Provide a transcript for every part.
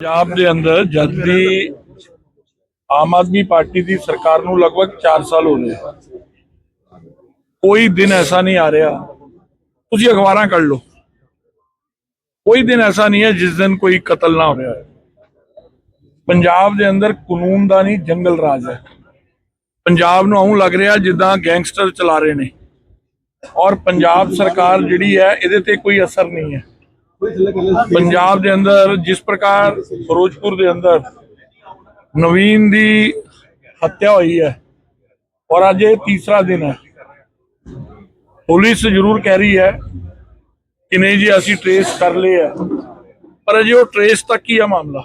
ਪੰਜਾਬ ਦੇ ਅੰਦਰ ਜਦ ਦੀ ਆਮ ਆਦਮੀ ਪਾਰਟੀ ਦੀ ਸਰਕਾਰ ਨੂੰ ਲਗਭਗ 4 ਸਾਲ ਹੋ ਗਏ। ਕੋਈ ਦਿਨ ਐਸਾ ਨਹੀਂ ਆ ਰਿਹਾ। ਤੁਸੀਂ ਅਖਬਾਰਾਂ ਕੱਢ ਲਓ। ਕੋਈ ਦਿਨ ਐਸਾ ਨਹੀਂ ਹੈ ਜਿਸ ਦਿਨ ਕੋਈ ਕਤਲ ਨਾ ਹੋ ਰਿਹਾ ਪੰਜਾਬ ਦੇ ਅੰਦਰ ਕਾਨੂੰਨ ਦਾ ਨਹੀਂ, ਜੰਗਲ ਰਾਜ ਹੈ। ਪੰਜਾਬ ਨੂੰ ਆਉਂ ਲੱਗ ਰਿਹਾ ਜਿੱਦਾਂ ਗੈਂਗਸਟਰ ਚਲਾ ਰਹੇ ਨੇ। ਔਰ ਪੰਜਾਬ ਸਰਕਾਰ ਜਿਹੜੀ ਹੈ, ਇਹਦੇ ਤੇ ਕੋਈ ਅਸਰ ਨਹੀਂ ਹੈ। ਪੰਜਾਬ ਦੇ ਅੰਦਰ ਜਿਸ ਪ੍ਰਕਾਰ ਫਿਰੋਜ਼ਪੁਰ ਦੇ ਅੰਦਰ ਨਵੀਨ ਦੀ ਹੱਤਿਆ ਹੋਈ ਹੈ ਔਰ ਅੱਜ ਇਹ ਤੀਸਰਾ ਦਿਨ ਹੈ। ਪੁਲਿਸ ਜ਼ਰੂਰ ਕਹਿ ਰਹੀ ਹੈ ਕਿ ਨਹੀਂ ਜੀ, ਅਸੀਂ ਟਰੇਸ ਕਰ ਲਏ ਹੈ। ਪਰ ਅਜੇ ਉਹ ਟਰੇਸ ਤੱਕ ਹੀ ਹੈ ਮਾਮਲਾ।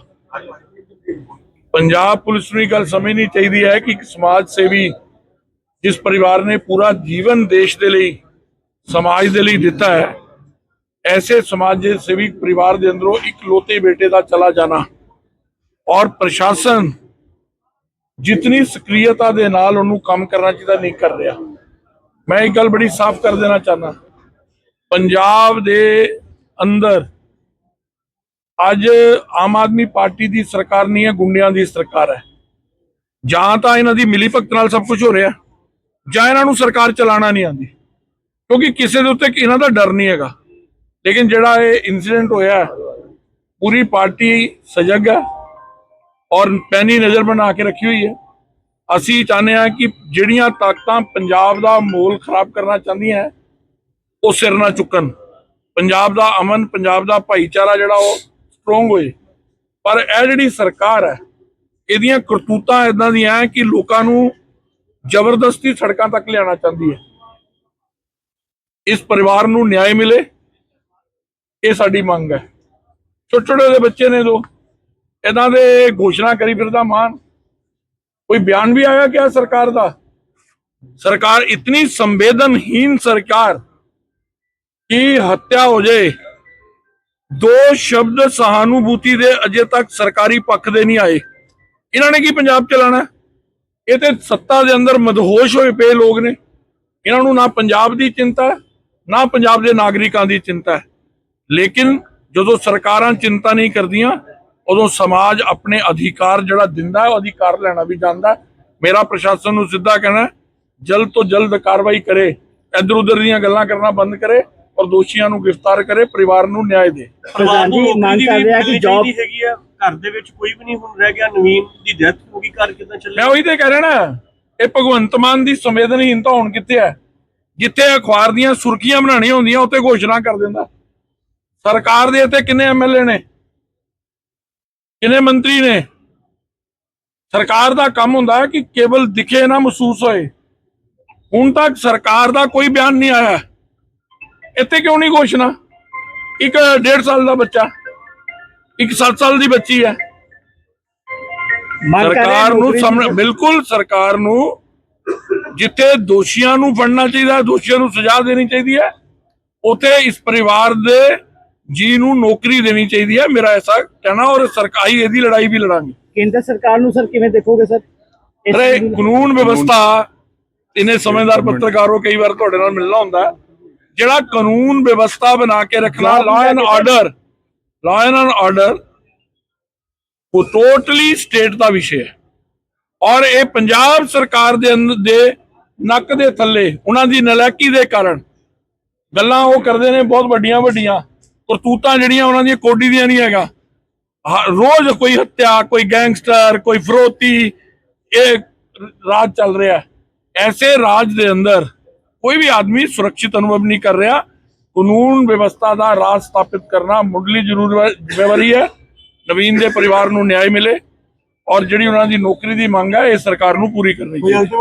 ਪੰਜਾਬ ਪੁਲਿਸ ਨੂੰ ਇਹ ਗੱਲ ਸਮਝਣੀ ਚਾਹੀਦੀ ਹੈ ਕਿ ਇੱਕ ਸਮਾਜ ਸੇਵੀ ਜਿਸ ਪਰਿਵਾਰ ਨੇ ਪੂਰਾ ਜੀਵਨ ਦੇਸ਼ ਦੇ ਲਈ, ਸਮਾਜ ਦੇ ਲਈ ਦਿੱਤਾ ਹੈ ਐਸੇ ਸਮਾਜ ਸੇਵੀ ਪਰਿਵਾਰ ਦੇ ਅੰਦਰੋਂ ਇੱਕ ਲੋਤੇ ਬੇਟੇ ਦਾ ਚਲਾ ਜਾਣਾ ਔਰ ਪ੍ਰਸ਼ਾਸਨ ਜਿਤਨੀ ਸਕਰੀਅਤਾ ਦੇ ਨਾਲ ਉਹਨੂੰ ਕੰਮ ਕਰਨਾ ਚਾਹੀਦਾ ਨਹੀਂ ਕਰ ਰਿਹਾ ਮੈਂ ਇੱਕ ਗੱਲ ਬੜੀ ਸਾਫ਼ ਕਰ ਦੇਣਾ ਚਾਹਨਾ ਪੰਜਾਬ ਦੇ ਅੰਦਰ ਅੱਜ ਆਮ ਆਦਮੀ ਪਾਰਟੀ ਦੀ ਸਰਕਾਰ ਨਹੀਂ ਹੈ ਗੁੰਡਿਆਂ ਦੀ ਸਰਕਾਰ ਹੈ ਜਾਂ ਤਾਂ ਇਹਨਾਂ ਦੀ ਮਿਲੀ ਭਗਤ ਨਾਲ ਸਭ ਕੁਝ ਹੋ ਰਿਹਾ ਜਾਂ ਇਹਨਾਂ ਨੂੰ ਸਰਕਾਰ ਚਲਾਉਣਾ ਨਹੀਂ ਆਉਂਦੀ ਕਿਉਂਕਿ ਕਿਸੇ ਦੇ ਉੱਤੇ ਇਹਨਾਂ ਦਾ ਡਰ ਨਹੀਂ ਹੈਗਾ ਲੇਕਿਨ ਜਿਹੜਾ ਇਹ ਇਨਸੀਡੈਂਟ ਹੋਇਆ, ਪੂਰੀ ਪਾਰਟੀ ਸਜਗ ਹੈ ਔਰ ਪੈਣੀ ਨਜ਼ਰ ਬਣਾ ਕੇ ਰੱਖੀ ਹੋਈ ਹੈ। ਅਸੀਂ ਚਾਹੁੰਦੇ ਹਾਂ ਕਿ ਜਿਹੜੀਆਂ ਤਾਕਤਾਂ ਪੰਜਾਬ ਦਾ ਮਾਹੌਲ ਖਰਾਬ ਕਰਨਾ ਚਾਹੁੰਦੀਆਂ ਉਹ ਸਿਰ ਨਾ ਚੁੱਕਣ। ਪੰਜਾਬ ਦਾ ਅਮਨ, ਪੰਜਾਬ ਦਾ ਭਾਈਚਾਰਾ ਜਿਹੜਾ ਉਹ ਸਟਰੋਂਗ ਹੋਏ। ਪਰ ਇਹ ਜਿਹੜੀ ਸਰਕਾਰ ਹੈ, ਇਹਦੀਆਂ ਕਰਤੂਤਾਂ ਇਦਾਂ ਦੀਆਂ ਹੈ ਕਿ ਲੋਕਾਂ ਨੂੰ ਜ਼ਬਰਦਸਤੀ ਸੜਕਾਂ ਤੱਕ ਲਿਆਉਣਾ ਚਾਹੁੰਦੀ ਹੈ। ਇਸ ਪਰਿਵਾਰ ਨੂੰ ਨਿਆਂ ਮਿਲੇ। ਇਹ ਸਾਡੀ ਮੰਗ ਹੈ। ਛੋਟੇ ਛੋਟੇ ਦੇ ਬੱਚੇ ਨੇ ਦੋ ਇਹਨਾਂ ਦੇ ਘੋਸ਼ਣਾ ਕਰੀ ਫਿਰਦਾ ਮਾਨ। ਕੋਈ ਬਿਆਨ ਵੀ ਆਇਆ ਕਿਆ ਸਰਕਾਰ ਦਾ? ਸਰਕਾਰ ਇਤਨੀ ਸੰਵੇਦਨਹੀਨ ਸਰਕਾਰ ਕਿ ਹੱਤਿਆ ਹੋ ਜਾਏ ਦੋ ਸ਼ਬਦ ਸਹਾਨੁਭੂਤੀ ਦੇ ਅਜੇ ਤੱਕ ਸਰਕਾਰੀ ਪੱਖ ਦੇ ਨਹੀਂ ਆਏ। ਇਹਨਾਂ ਨੇ ਕੀ ਪੰਜਾਬ ਚਲਾਣਾ? ਇਹ ਤੇ ਸੱਤਾ ਦੇ ਅੰਦਰ ਮਦਹੋਸ਼ ਹੋਏ ਪਏ ਲੋਕ ਨੇ। ਇਹਨਾਂ ਨੂੰ ਨਾ ਪੰਜਾਬ ਦੀ ਚਿੰਤਾ, ਨਾ ਪੰਜਾਬ ਦੇ ਨਾਗਰਿਕਾਂ ਦੀ ਚਿੰਤਾ। ਹੈ ਲੇਕਿਨ ਜਦੋਂ ਸਰਕਾਰਾਂ ਚਿੰਤਾ ਨਹੀਂ ਕਰਦੀਆਂ ਉਦੋਂ ਸਮਾਜ ਆਪਣੇ ਅਧਿਕਾਰ ਜਿਹੜਾ ਦਿੰਦਾ ਹੈ ਉਹ ਅਧਿਕਾਰ ਲੈਣਾ ਵੀ ਜਾਂਦਾ। ਮੇਰਾ ਪ੍ਰਸ਼ਾਸਨ ਨੂੰ ਸਿੱਧਾ ਕਹਿਣਾ ਹੈ, ਜਲਦ ਤੋਂ ਜਲਦ ਕਾਰਵਾਈ ਕਰੇ ਇੱਧਰ ਉੱਧਰ ਦੀਆਂ ਗੱਲਾਂ ਕਰਨਾ ਬੰਦ ਕਰੇ ਔਰ ਦੋਸ਼ੀਆਂ ਨੂੰ ਗ੍ਰਿਫਤਾਰ ਕਰੇ ਪਰਿਵਾਰ ਨੂੰ ਨਿਆਂ ਦੇ। ਪ੍ਰਧਾਨ ਜੀ ਨੌਕਰੀ ਮੰਗ ਕਰ ਰਿਹਾ ਕਿ ਜੌਬ ਹੈਗੀ ਆ। ਘਰ ਦੇ ਵਿੱਚ ਕੋਈ ਵੀ ਨਹੀਂ ਹੁਣ ਰਹਿ ਗਿਆ ਨਵੀਨ ਦੀ ਡੈਥ ਹੋ ਗਈ ਘਰ ਕਿਦਾਂ ਮੈਂ ਚੱਲੇ ਉਹੀ ਤੇ ਕਹਿ ਰਿਹਾ ਨਾ ਇਹ ਭਗਵੰਤ ਮਾਨ ਦੀ ਸੰਵੇਦਨਹੀਨਤਾ ਹੁਣ ਕਿੱਥੇ ਹੈ? ਜਿੱਥੇ ਅਖਬਾਰ ਦੀਆਂ ਸੁਰਖੀਆਂ ਬਣਾਉਣੀਆਂ ਹੁੰਦੀਆਂ ਉੱਤੇ ਘੋਸ਼ਣਾ ਕਰ ਦਿੰਦਾ। ਸਰਕਾਰ ਦੇ ਇੱਥੇ ਕਿੰਨੇ ਐਮਐਲਏ ਨੇ? ਕਿੰਨੇ ਮੰਤਰੀ ਨੇ? ਸਰਕਾਰ ਦਾ ਕੰਮ ਹੁੰਦਾ ਹੈ ਕਿ ਕੇਵਲ ਦਿਖੇ ਨਾ ਮਹਿਸੂਸ ਹੋਏ। ਹੁਣ ਤੱਕ ਸਰਕਾਰ ਦਾ ਕੋਈ ਬਿਆਨ ਨਹੀਂ ਆਇਆ। ਇੱਥੇ ਕਿਉਂ ਨਹੀਂ ਘੋਸ਼ਣਾ? ਇੱਕ ਡੇਢ ਸਾਲ ਦਾ ਬੱਚਾ। ਇੱਕ 7 ਸਾਲ ਦੀ ਬੱਚੀ ਹੈ। ਸਰਕਾਰ ਨੂੰ ਬਿਲਕੁਲ ਸਰਕਾਰ ਨੂੰ ਜਿੱਥੇ ਦੋਸ਼ੀਆਂ ਨੂੰ ਫੜਨਾ ਚਾਹੀਦਾ ਦੋਸ਼ੀਆਂ ਨੂੰ ਸਜ਼ਾ ਦੇਣੀ ਚਾਹੀਦੀ ਹੈ ਉਥੇ ਇਸ ਪਰਿਵਾਰ ਦੇ ਜੀ ਨੂੰ ਨੌਕਰੀ ਦੇਣੀ ਚਾਹੀਦੀ ਹੈ ਮੇਰਾ ਐਸਾ ਕਹਿਣਾ ਔਰ ਸਰਕਾਰੀ ਇਹਦੀ ਲੜਾਈ ਵੀ ਲੜਾਂਗੇ। ਕੇਂਦਰ ਸਰਕਾਰ ਨੂੰ ਸਰ ਕਿਵੇਂ ਦੇਖੋਗੇ ਸਰ? ਅਰੇ ਕਾਨੂੰਨ ਵਿਵਸਥਾ ਇਹਨੇ ਸਮਝਦਾਰ ਪੱਤਰਕਾਰੋ ਕਈ ਵਾਰ ਤੁਹਾਡੇ ਨਾਲ ਮਿਲਣਾ ਹੁੰਦਾ ਹੈ। ਜਿਹੜਾ ਕਾਨੂੰਨ ਵਿਵਸਥਾ ਬਣਾ ਕੇ ਰੱਖਣਾ law and order law and order ਉਹ ਟੋਟਲੀ ਸਟੇਟ ਦਾ ਵਿਸ਼ੇ ਹੈ। ਔਰ ਇਹ ਪੰਜਾਬ ਸਰਕਾਰ ਦੇ ਅੰਦਰ ਦੇ ਨੱਕ ਦੇ ਥੱਲੇ ਉਹਨਾਂ ਦੀ ਨਲਾਇਕੀ ਦੇ ਕਾਰਨ ਗੱਲਾਂ ਉਹ ਕਰਦੇ ਨੇ ਬਹੁਤ ਵੱਡੀਆਂ ਵੱਡੀਆਂ ਕਰਤੂਤਾਂ ਜਿਹੜੀਆਂ ਉਹਨਾਂ ਦੀਆਂ ਕੋਡੀ ਦੀਆਂ ਨਹੀਂ ਹੈਗਾ। ਰੋਜ਼ ਕੋਈ ਹੱਤਿਆ, ਕੋਈ ਗੈਂਗਸਟਰ, ਕੋਈ ਫਰੋਤੀ ਇਹ ਰਾਜ ਚੱਲ ਰਿਹਾ। ਐਸੇ ਰਾਜ ਦੇ ਅੰਦਰ ਕੋਈ ਵੀ ਆਦਮੀ ਸੁਰੱਖਿਅਤ ਅਨੁਭਵ ਨਹੀਂ ਕਰ ਰਿਹਾ। ਕਾਨੂੰਨ ਵਿਵਸਥਾ ਦਾ ਰਾਜ ਸਥਾਪਿਤ ਕਰਨਾ ਮੁੱਢਲੀ ਜ਼ਰੂਰ ਜ਼ਿੰਮੇਵਾਰੀ ਹੈ। ਨਵੀਨ ਦੇ ਪਰਿਵਾਰ ਨੂੰ ਨਿਆਂ ਮਿਲੇ ਔਰ ਜਿਹੜੀ ਉਹਨਾਂ ਦੀ ਨੌਕਰੀ ਦੀ ਮੰਗ ਹੈ, ਇਹ ਸਰਕਾਰ ਨੂੰ ਪੂਰੀ ਕਰਨੀ ਚਾਹੀਦੀ